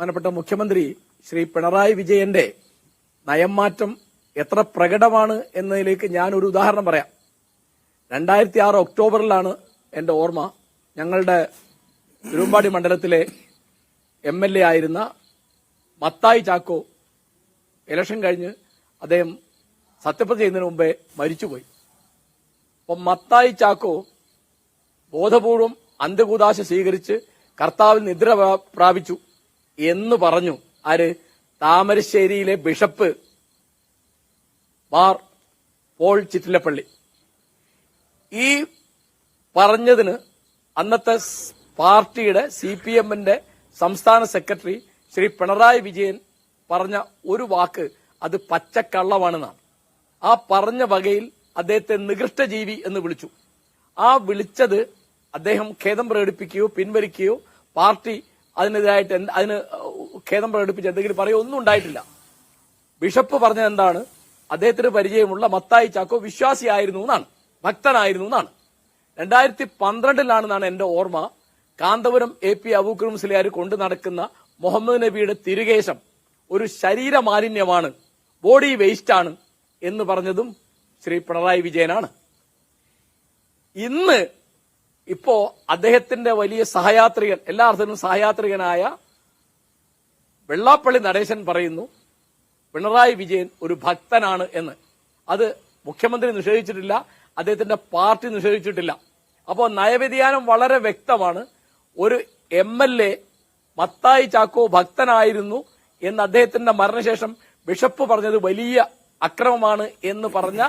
ബഹുമാനപ്പെട്ട മുഖ്യമന്ത്രി ശ്രീ പിണറായി വിജയന്റെ നയം മാറ്റം എത്ര പ്രകടമാണ് എന്നതിലേക്ക് ഞാൻ ഒരു ഉദാഹരണം പറയാം. രണ്ടായിരത്തി ആറ് ഒക്ടോബറിലാണ് എന്റെ ഓർമ്മ. ഞങ്ങളുടെ തിരുവമ്പാടി മണ്ഡലത്തിലെ എം എൽ എ ആയിരുന്ന മത്തായി ചാക്കോ ഇലക്ഷൻ കഴിഞ്ഞ് അദ്ദേഹം സത്യപ്രതിജ്ഞ ചെയ്യുന്നതിന് മുമ്പേ മരിച്ചുപോയി. അപ്പം മത്തായി ചാക്കോ ബോധപൂർവം അന്ത്യകൂദാശ സ്വീകരിച്ച് കർത്താവിൽ നിദ്ര പ്രാപിച്ചു. എന്ന് പറഞ്ഞു. ആര്? താമരശ്ശേരിയിലെ ബിഷപ്പ് മാർ പോൾ ചിറ്റിലപ്പള്ളി. ഈ പറഞ്ഞതിന് അന്നത്തെ പാർട്ടിയുടെ സി പി എമ്മിന്റെ സംസ്ഥാന സെക്രട്ടറി ശ്രീ പിണറായി വിജയൻ പറഞ്ഞ ഒരു വാക്ക് അത് പച്ചക്കള്ളമാണെന്നാണ്. ആ പറഞ്ഞ വകയിൽ അദ്ദേഹത്തെ നികൃഷ്ടജീവി എന്ന് വിളിച്ചു. ആ വിളിച്ചത് അദ്ദേഹം ഖേദം പ്രകടിപ്പിക്കുകയോ പിൻവലിക്കുകയോ പാർട്ടി അതിനെതിരായിട്ട് എന്ത്- അതിന് ഖേദം പ്രകടിപ്പിച്ച് എന്തെങ്കിലും പറയുക ഒന്നും ഉണ്ടായിട്ടില്ല. ബിഷപ്പ് പറഞ്ഞത് എന്താണ്? അദ്ദേഹത്തിന് പരിചയമുള്ള മത്തായി ചാക്കോ വിശ്വാസിയായിരുന്നു എന്നാണ്. ഭക്തനായിരുന്നു എന്നാണ്. രണ്ടായിരത്തി പന്ത്രണ്ടിലാണെന്നാണ് എന്റെ ഓർമ്മ. കാന്തപുരം എ പി അബൂക്കർ മുസ്ലിയാർ കൊണ്ടു നടക്കുന്ന മുഹമ്മദ് നബിയുടെ തിരുകേശം ഒരു ശരീര മാലിന്യമാണ് ബോഡി വേസ്റ്റ് ആണ് എന്ന് പറഞ്ഞതും ശ്രീ പിണറായി വിജയനാണ്. ഇന്ന് ഇപ്പോ അദ്ദേഹത്തിന്റെ വലിയ സഹയാത്രികൻ എല്ലാ അർത്ഥത്തിലും സഹയാത്രികനായ വെള്ളാപ്പള്ളി നടേശൻ പറയുന്നു പിണറായി വിജയൻ ഒരു ഭക്തനാണ് എന്ന്. അത് മുഖ്യമന്ത്രി നിഷേധിച്ചിട്ടില്ല അദ്ദേഹത്തിന്റെ പാർട്ടി നിഷേധിച്ചിട്ടില്ല. അപ്പോൾ നയവ്യതിയാനം വളരെ വ്യക്തമാണ്. ഒരു M L A Mathai Chacko ഭക്തനായിരുന്നു എന്ന് അദ്ദേഹത്തിന്റെ മരണശേഷം ബിഷപ്പ് പറഞ്ഞത് വലിയ അക്രമമാണ് എന്ന് പറഞ്ഞ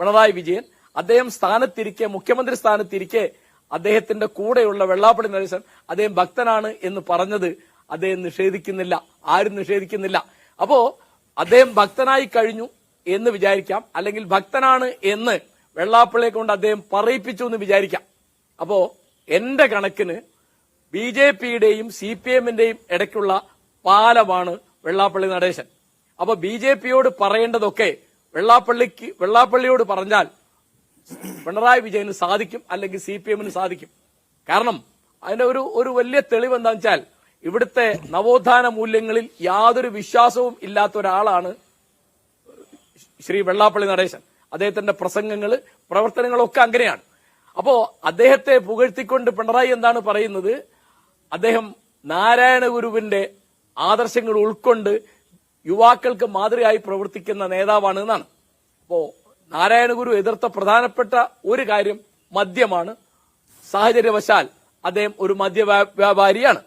പിണറായി വിജയൻ അദ്ദേഹം സ്ഥാനത്തിരിക്കെ മുഖ്യമന്ത്രി സ്ഥാനത്തിരിക്കെ അദ്ദേഹത്തിന്റെ കൂടെയുള്ള വെള്ളാപ്പള്ളി നരേശൻ അദ്ദേഹം ഭക്തനാണ് എന്ന് പറഞ്ഞത് അദ്ദേഹം നിഷേധിക്കുന്നില്ല. ആരും നിഷേധിക്കുന്നില്ല. അപ്പോ അദ്ദേഹം ഭക്തനായി കഴിഞ്ഞു എന്ന് വിചാരിക്കാം. അല്ലെങ്കിൽ ഭക്തനാണ് എന്ന് വെള്ളാപ്പള്ളിയെ കൊണ്ട് അദ്ദേഹം പറയിപ്പിച്ചു എന്ന് വിചാരിക്കാം. അപ്പോ എന്റെ കണക്കിന് ബി ജെ പിയുടെയും സി പി എമ്മിന്റെയും ഇടയ്ക്കുള്ള പാലമാണ് വെള്ളാപ്പള്ളി നടേശൻ. അപ്പൊ ബി ജെ പിയോട് പറയേണ്ടതൊക്കെ വെള്ളാപ്പള്ളിക്ക് വെള്ളാപ്പള്ളിയോട് പറഞ്ഞാൽ പിണറായി വിജയന് സാധിക്കും അല്ലെങ്കിൽ സി പി എമ്മിന് സാധിക്കും. കാരണം അതിന്റെ ഒരു ഒരു വലിയ തെളിവ് എന്താണെന്ന് വെച്ചാൽ ഇവിടുത്തെ നവോത്ഥാന മൂല്യങ്ങളിൽ യാതൊരു വിശ്വാസവും ഇല്ലാത്ത ഒരാളാണ് ശ്രീ വെള്ളാപ്പള്ളി നടേശൻ. അദ്ദേഹത്തിന്റെ പ്രസംഗങ്ങൾ പ്രവർത്തനങ്ങളൊക്കെ അങ്ങനെയാണ്. അപ്പോ അദ്ദേഹത്തെ പുകഴ്ത്തിക്കൊണ്ട് പിണറായി എന്താണ് പറയുന്നത്? അദ്ദേഹം നാരായണ ഗുരുവിന്റെ ആദർശങ്ങൾ ഉൾക്കൊണ്ട് യുവാക്കൾക്ക് മാതൃകയായി പ്രവർത്തിക്കുന്ന നേതാവാണ് എന്നാണ്. അപ്പോ നാരായണ ഗുരു എതിർത്ത പ്രധാനപ്പെട്ട ഒരു കാര്യം മദ്യമാണ്. സാഹചര്യവശാൽ അദ്ദേഹം ഒരു മദ്യ വ്യാ- വ്യാപാരിയാണ്.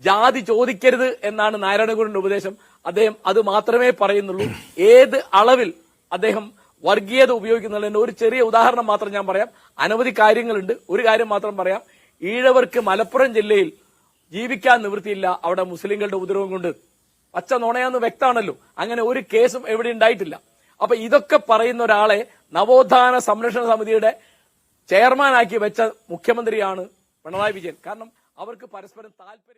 ജാതി ചോദിക്കരുത് എന്നാണ് നാരായണഗുരുവിന്റെ ഉപദേശം. അദ്ദേഹം അത് മാത്രമേ പറയുന്നുള്ളൂ. ഏത് അളവിൽ അദ്ദേഹം വർഗീയത ഉപയോഗിക്കുന്നുള്ളതിന്റെ ഒരു ചെറിയ ഉദാഹരണം മാത്രം ഞാൻ പറയാം. അനവധി കാര്യങ്ങളുണ്ട്. ഒരു കാര്യം മാത്രം പറയാം. ഈഴവർക്ക് മലപ്പുറം ജില്ലയിൽ ജീവിക്കാൻ നിവൃത്തിയില്ല. അവിടെ മുസ്ലിങ്ങളുടെ ഉപദ്രവം കൊണ്ട്. പച്ച നുണയാന്ന് വ്യക്തമാണല്ലോ. അങ്ങനെ ഒരു കേസും എവിടെ ഉണ്ടായിട്ടില്ല. അപ്പൊ ഇതൊക്കെ പറയുന്ന ഒരാളെ നവോത്ഥാന സംരക്ഷണ സമിതിയുടെ ചെയർമാനാക്കി വെച്ച മുഖ്യമന്ത്രിയാണ് പിണറായി വിജയൻ. കാരണം അവർക്ക് പരസ്പരം താല്പര്യം